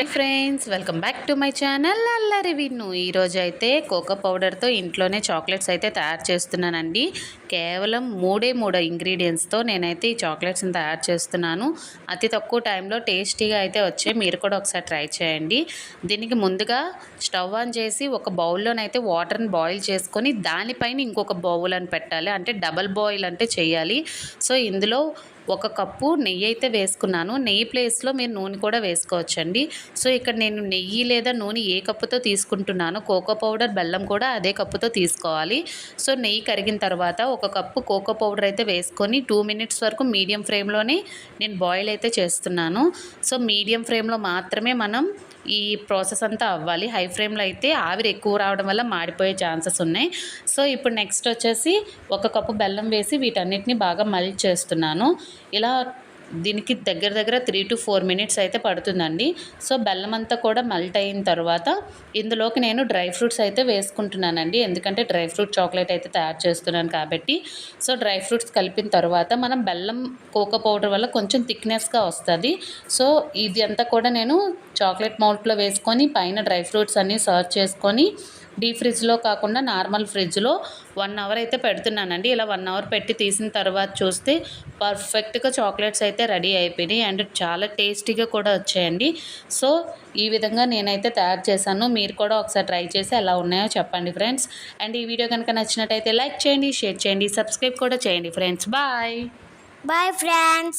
Hi friends welcome back to my channel Allari Vinnu ఈరోజు అయితే cocoa పౌడర్తో ఇంట్లోనే chocolates అయితే తయారు చేస్తున్నానండి. కేవలం మూడే మూడు ఇంగ్రీడియంట్స్తో నేనైతే ఈ చాక్లెట్స్ని తయారు చేస్తున్నాను. అతి తక్కువ టైంలో టేస్టీగా అయితే వచ్చే మీరు కూడా ఒకసారి ట్రై చేయండి. దీనికి ముందుగా స్టవ్ ఆన్ చేసి ఒక బౌల్లోనైతే వాటర్ని బాయిల్ చేసుకొని దానిపైన ఇంకొక బౌల్ అని పెట్టాలి. అంటే డబల్ బాయిల్ అంటే చేయాలి. సో ఇందులో ఒక కప్పు నెయ్యి అయితే వేసుకున్నాను. నెయ్యి ప్లేస్లో మీరు నూనె కూడా వేసుకోవచ్చండి. సో ఇక్కడ నేను నెయ్యి లేదా నూనె ఏ కప్పుతో తీసుకుంటున్నాను కోకో పౌడర్ బెల్లం కూడా అదే కప్పుతో తీసుకోవాలి. సో నెయ్యి కరిగిన తర్వాత ఒక కప్పు కోకో పౌడర్ అయితే వేసుకొని టూ మినిట్స్ వరకు మీడియం ఫ్లేమ్లోనే నేను బాయిల్ అయితే చేస్తున్నాను. సో మీడియం ఫ్లేమ్లో మాత్రమే మనం ఈ ప్రాసెస్ అంతా అవ్వాలి. హై ఫ్లేమ్లో అయితే ఆవిరి ఎక్కువ రావడం వల్ల మాడిపోయే ఛాన్సెస్ ఉన్నాయి. సో ఇప్పుడు నెక్స్ట్ వచ్చేసి ఒక కప్పు బెల్లం వేసి వీటన్నిటిని బాగా మల్ట్ చేస్తున్నాను. ఇలా దీనికి దగ్గర దగ్గర త్రీ టు ఫోర్ మినిట్స్ అయితే పడుతుందండి. సో బెల్లం అంతా కూడా మెల్ట్ అయిన తర్వాత ఇందులోకి నేను డ్రై ఫ్రూట్స్ అయితే వేసుకుంటున్నానండి. ఎందుకంటే డ్రై ఫ్రూట్ చాక్లెట్ అయితే తయారు చేస్తున్నాను కాబట్టి. సో డ్రై ఫ్రూట్స్ కలిపిన తర్వాత మనం బెల్లం కోకో పౌడర్ వల్ల కొంచెం థిక్నెస్గా వస్తుంది. సో ఇది అంతా కూడా నేను చాక్లెట్ మౌల్ట్లో వేసుకొని పైన డ్రై ఫ్రూట్స్ అన్నీ సర్వ్ చేసుకొని డీప్ ఫ్రిడ్జ్లో కాకుండా నార్మల్ ఫ్రిడ్జ్లో వన్ అవర్ అయితే పెడుతున్నానండి. ఇలా వన్ అవర్ పెట్టి తీసిన తర్వాత చూస్తే పర్ఫెక్ట్గా చాక్లెట్స్ అయితే రెడీ అయిపోయినాయి అండ్ చాలా టేస్టీగా కూడా వచ్చాయండి. సో ఈ విధంగా నేనైతే తయారు చేశాను. మీరు కూడా ఒకసారి ట్రై చేసి ఎలా ఉన్నాయో చెప్పండి ఫ్రెండ్స్. అండ్ ఈ వీడియో కనుక నచ్చినట్టయితే లైక్ చేయండి షేర్ చేయండి సబ్స్క్రైబ్ కూడా చేయండి ఫ్రెండ్స్. బాయ్. Bye friends.